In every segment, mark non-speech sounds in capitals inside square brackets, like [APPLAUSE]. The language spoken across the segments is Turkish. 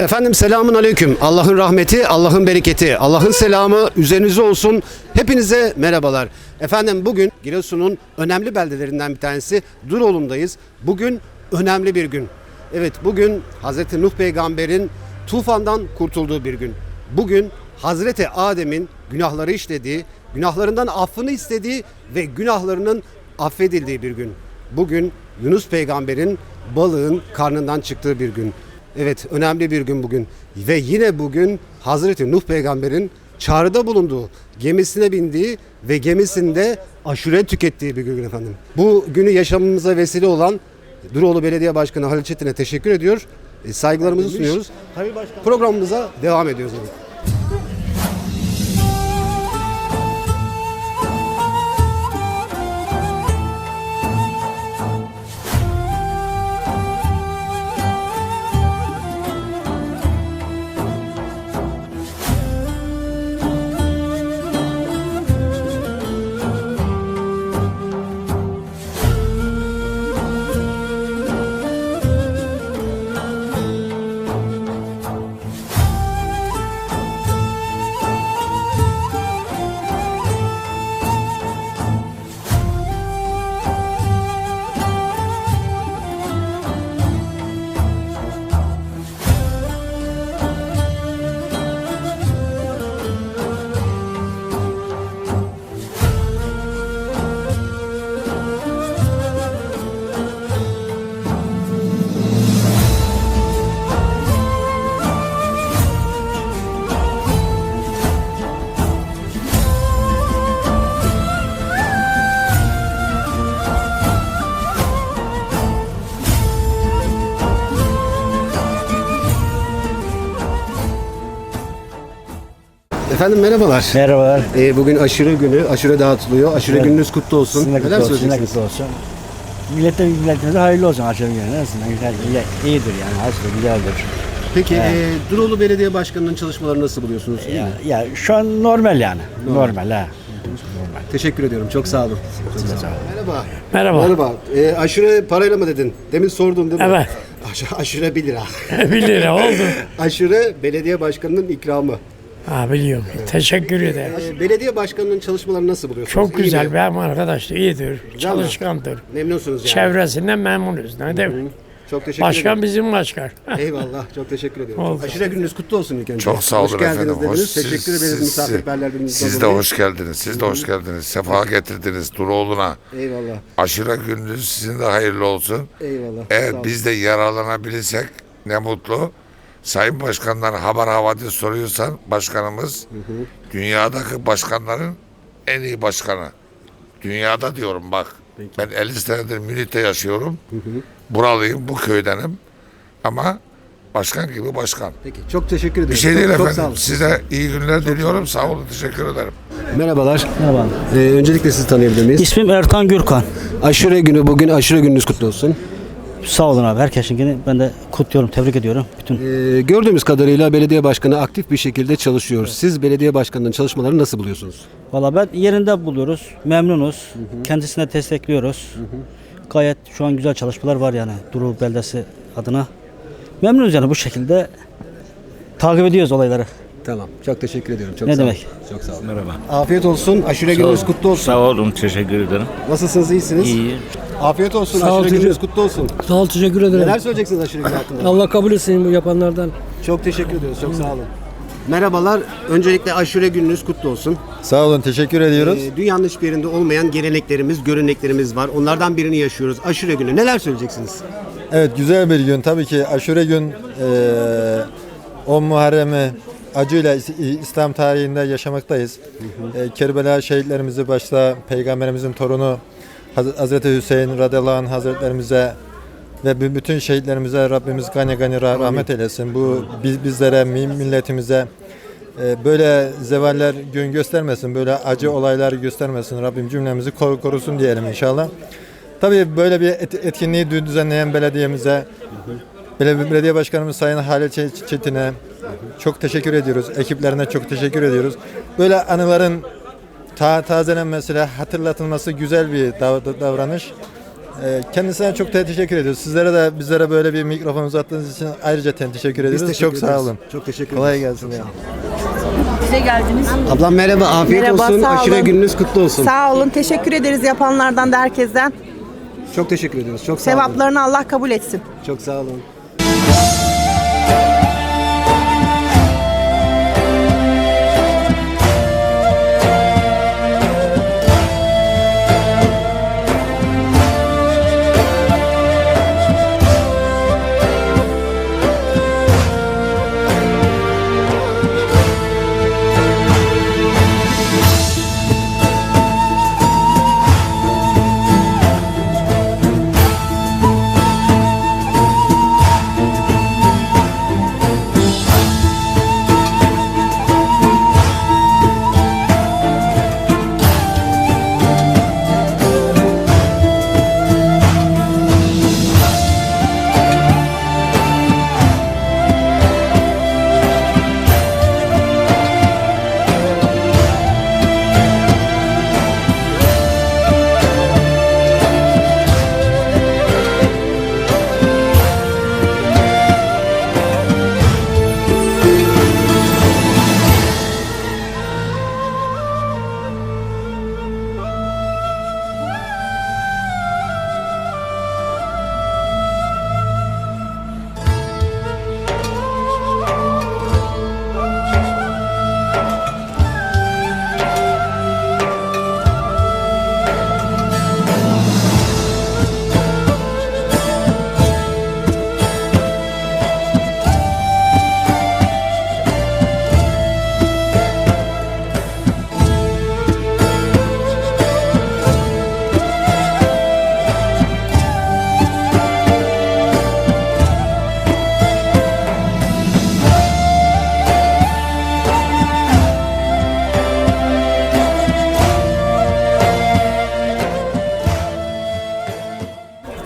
Efendim selamun aleyküm. Allah'ın rahmeti, Allah'ın bereketi, Allah'ın selamı üzerinize olsun. Hepinize merhabalar. Efendim bugün Giresun'un önemli beldelerinden bir tanesi Duroğlu'ndayız. Bugün önemli bir gün. Evet bugün Hazreti Nuh peygamberin tufandan kurtulduğu bir gün. Bugün Hazreti Adem'in günahları işlediği, günahlarından affını istediği ve günahlarının affedildiği bir gün. Bugün Yunus peygamberin balığın karnından çıktığı bir gün. Evet önemli bir gün bugün. Ve yine bugün Hazreti Nuh peygamberin çağrıda bulunduğu, gemisine bindiği ve gemisinde aşure tükettiği bir gün efendim. Bu günü yaşamamıza vesile olan Duroğlu Belediye Başkanı Halil Çetin'e teşekkür ediyor. E, saygılarımızı sunuyoruz. Programımıza devam ediyoruz. efendim. Efendim merhabalar. Merhabalar. E, bugün aşure günü, aşure dağıtılıyor. Aşure Evet. gününüz kutlu olsun. Sizin de kutlu Neler olsun. Sizin de kutlu olsun. Millete, milletimize hayırlı olsun akşam günü. Azından güzel, güzel, iyidir yani. Aslında güzeldir. Peki Evet. e, Duroğlu Belediye Başkanı'nın çalışmalarını nasıl buluyorsunuz? Ya, mi? ya şu an normal yani. Normal, ha. Teşekkür ediyorum. Çok sağ olun. Size sağ olun. Merhaba. Merhaba. Merhaba. E, aşure parayla mı dedin? Demin sordum değil mi? Evet. Aş- aşure 1 lira. [LAUGHS] 1 lira oldu. aşure belediye başkanının ikramı. Ha biliyorum. Teşekkür ederim. E, belediye başkanının çalışmalarını nasıl buluyorsunuz? Çok İyi güzel. mi? Benim arkadaş iyidir. Çalışkandır. Memnunsunuz yani. Çevresinden memnunuz. Ne demek? Çok teşekkür Başkan ederim. bizim başkan. [LAUGHS] Eyvallah. Çok teşekkür ediyorum. Oldu. Aşure gününüz kutlu olsun ilk önce. Çok sağ olun Hoş geldiniz efendim. dediniz. Hoş- teşekkür siz- ederiz siz- misafirperverliğinizden Siz de dolayı. hoş geldiniz. Siz de hoş geldiniz. Sefa getirdiniz Duroğlu'na. Eyvallah. Aşure gününüz sizin de hayırlı olsun. Eyvallah. Sağ Eğer olun. biz de yararlanabilirsek ne mutlu. Sayın Başkanlar haber havadis soruyorsan başkanımız dünyadaki başkanların en iyi başkanı. Dünyada diyorum bak. Ben 50 senedir Münih'te yaşıyorum. Buralıyım, bu köydenim. Ama başkan gibi başkan. Peki çok teşekkür ederim. Bir şey Çok- değil çok efendim. sağ olun. Size iyi günler diliyorum. Sağ olun. Teşekkür ederim. Merhabalar. Merhaba. Ee, öncelikle sizi tanıyabilir miyiz? İsmim Ertan Gürkan. Aşure günü bugün aşure gününüz kutlu olsun. Sağ olun abi. Herkesinkini ben de kutluyorum, tebrik ediyorum. Bütün Ee, gördüğümüz kadarıyla belediye başkanı aktif bir şekilde çalışıyor. Siz belediye başkanının çalışmalarını nasıl buluyorsunuz? Valla ben yerinde buluyoruz. Memnunuz. Kendisine destekliyoruz. Gayet şu an güzel çalışmalar var yani Duru beldesi adına. Memnunuz yani bu şekilde takip ediyoruz olayları. Tamam. Çok teşekkür ediyorum. Çok Ne sağ olun. demek? Çok sağ olun. Merhaba. Afiyet olsun. Aşure gününüz kutlu olsun. Sağ olun, teşekkür ederim. Nasılsınız? iyisiniz? İyi. Afiyet olsun. Sağ ol, aşure teşekkür- gününüz kutlu olsun. Sağ ol teşekkür ederim. Neler söyleyeceksiniz aşure günü hakkında? Allah kabul etsin bu yapanlardan. Çok teşekkür ediyoruz. Çok sağ olun. Merhabalar. Öncelikle aşure gününüz kutlu olsun. Sağ olun, teşekkür ediyoruz. Ee, dünyanın hiçbir yerinde olmayan geleneklerimiz, göreneklerimiz var. Onlardan birini yaşıyoruz. Aşure günü. Neler söyleyeceksiniz? Evet, güzel bir gün. Tabii ki aşure gün eee 10 Muharrem'i acıyla İs- İslam tarihinde yaşamaktayız. Eee, Kerbela şehitlerimizi başta Peygamberimizin torunu Haz- Hazreti Hüseyin radıyallahu anh hazretlerimize ve bütün şehitlerimize Rabbimiz gani gani rah- rahmet eylesin. Bu biz bizlere, mi- milletimize e, böyle zevaller gün göstermesin, böyle acı olaylar göstermesin. Rabbim cümlemizi kor- korusun diyelim inşallah. Tabii böyle bir et- etkinliği dü- düzenleyen belediyemize, bele- belediye başkanımız Sayın Halil Çe- Çetin'e çok teşekkür ediyoruz. Ekiplerine çok teşekkür ediyoruz. Böyle anıların ta tazelenmesi, hatırlatılması güzel bir dav- davranış. E, kendisine çok te- teşekkür ediyoruz. Sizlere de bizlere böyle bir mikrofon uzattığınız için ayrıca te- teşekkür ediyoruz. teşekkür çok sağ ederiz. olun. Çok teşekkür Kolay ederiz. gelsin. ya. Bize geldiniz. Ablam merhaba, afiyet Merhaba, olsun. sağ Aşure olun. gününüz kutlu olsun. Sağ olun. Teşekkür ederiz yapanlardan da herkesten. Çok teşekkür ediyoruz. Çok sağ olun. Sevaplarını Allah kabul etsin. Çok sağ olun.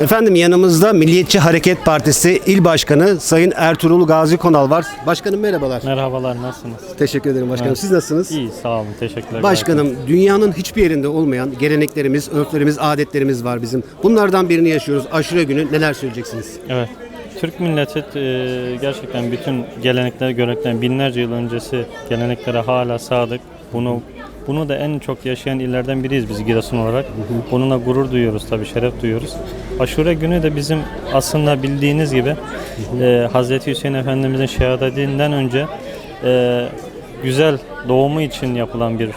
Efendim yanımızda Milliyetçi Hareket Partisi İl Başkanı Sayın Ertuğrul Gazi Konal var. Başkanım merhabalar. Merhabalar, nasılsınız? Teşekkür ederim başkanım. Evet. Siz nasılsınız? İyi, sağ olun, teşekkürler. Başkanım dünyanın hiçbir yerinde olmayan geleneklerimiz, örflerimiz, adetlerimiz var bizim. Bunlardan birini yaşıyoruz. Aşure günü neler söyleyeceksiniz? Evet. Türk milleti e, gerçekten bütün gelenekler, görenekler binlerce yıl öncesi geleneklere hala sadık. Bunu bunu da en çok yaşayan illerden biriyiz biz Giresun olarak. Bununla gurur duyuyoruz tabii, şeref duyuyoruz. Aşure günü de bizim aslında bildiğiniz gibi e, Hazreti Hüseyin Efendimizin şehadetinden önce e, güzel doğumu için yapılan bir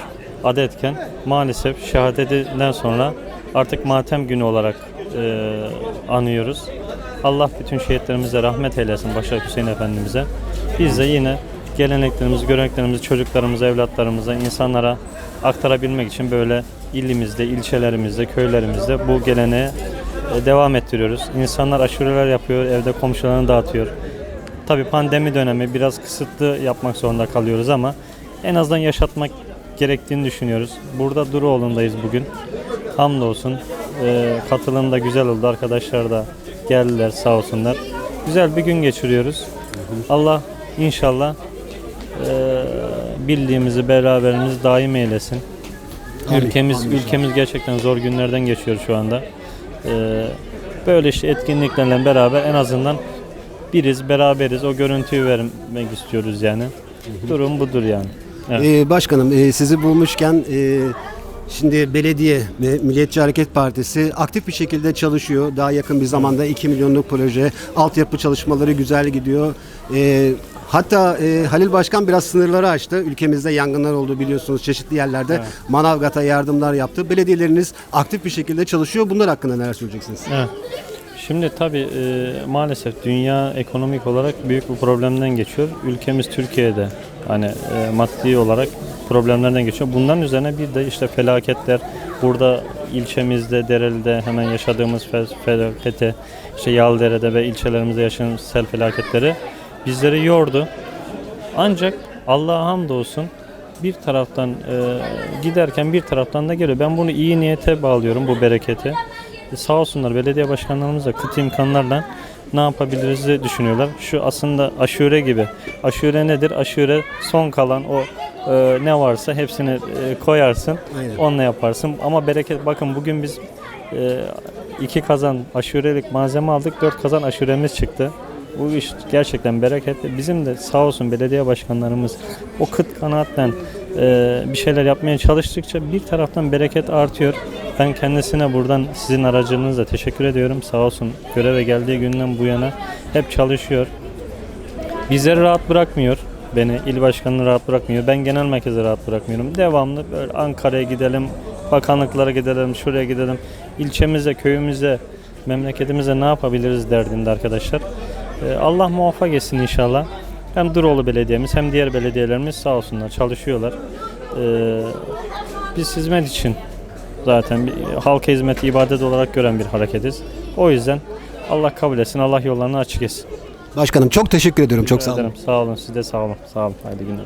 adetken maalesef şehadetinden sonra artık matem günü olarak e, anıyoruz. Allah bütün şehitlerimize rahmet eylesin başta Hüseyin Efendimiz'e. Biz de yine geleneklerimizi, göreneklerimizi çocuklarımıza, evlatlarımıza, insanlara aktarabilmek için böyle ilimizde, ilçelerimizde, köylerimizde bu geleneği e, devam ettiriyoruz. İnsanlar aşureler yapıyor, evde komşularını dağıtıyor. Tabii pandemi dönemi biraz kısıtlı yapmak zorunda kalıyoruz ama en azından yaşatmak gerektiğini düşünüyoruz. Burada Duruoğlu'ndayız bugün. Hamdolsun. Ee, katılım da güzel oldu. Arkadaşlar da geldiler sağ olsunlar. Güzel bir gün geçiriyoruz. Allah inşallah e, birliğimizi, beraberimizi daim eylesin. Ülkemiz ülkemiz gerçekten zor günlerden geçiyor şu anda. Ee, böyle işte etkinliklerle beraber en azından biriz, beraberiz. O görüntüyü vermek istiyoruz yani. Durum budur yani. Evet. Ee, başkanım e, sizi bulmuşken e, şimdi belediye ve Milliyetçi Hareket Partisi aktif bir şekilde çalışıyor. Daha yakın bir zamanda 2 milyonluk proje, altyapı çalışmaları güzel gidiyor. E, hatta e, Halil Başkan biraz sınırları açtı. Ülkemizde yangınlar oldu biliyorsunuz çeşitli yerlerde. Manavgat'a yardımlar yaptı. Belediyeleriniz aktif bir şekilde çalışıyor. Bunlar hakkında neler söyleyeceksiniz? Evet. Şimdi tabii e, maalesef dünya ekonomik olarak büyük bir problemden geçiyor. Ülkemiz Türkiye'de hani e, maddi olarak problemlerden geçiyor. Bunların üzerine bir de işte felaketler burada ilçemizde, Dereli'de hemen yaşadığımız fel- felakete, işte Yaldere'de ve ilçelerimizde yaşanan sel felaketleri bizleri yordu. Ancak Allah'a hamdolsun bir taraftan e, giderken bir taraftan da geliyor. Ben bunu iyi niyete bağlıyorum bu bereketi. E, sağ olsunlar belediye başkanlarımız da kıt imkanlarla ne yapabiliriz diye düşünüyorlar. Şu aslında aşure gibi. Aşure nedir? Aşure son kalan o e, ne varsa hepsini e, koyarsın. Aynen. Onunla yaparsın. Ama bereket bakın bugün biz e, iki kazan aşurelik malzeme aldık, dört kazan aşuremiz çıktı. Bu iş gerçekten bereketli. Bizim de sağ olsun belediye başkanlarımız o kıt kanaatle e, bir şeyler yapmaya çalıştıkça bir taraftan bereket artıyor. Ben kendisine buradan sizin aracınızla teşekkür ediyorum. Sağ olsun göreve geldiği günden bu yana hep çalışıyor. Bizleri rahat bırakmıyor. Beni il başkanını rahat bırakmıyor. Ben genel merkezi rahat bırakmıyorum. Devamlı böyle Ankara'ya gidelim, bakanlıklara gidelim, şuraya gidelim. İlçemize, köyümüze, memleketimize ne yapabiliriz derdinde arkadaşlar. Ee, Allah muvaffak etsin inşallah. Hem Duroğlu Belediye'miz hem diğer belediyelerimiz sağ olsunlar çalışıyorlar. Ee, biz hizmet için zaten halka hizmeti ibadet olarak gören bir hareketiz. O yüzden Allah kabul etsin, Allah yollarını açık etsin. Başkanım çok teşekkür ediyorum. Çok sağ olun. Ederim. Sağ olun. Siz de sağ olun. Sağ olun. Hayırlı günler.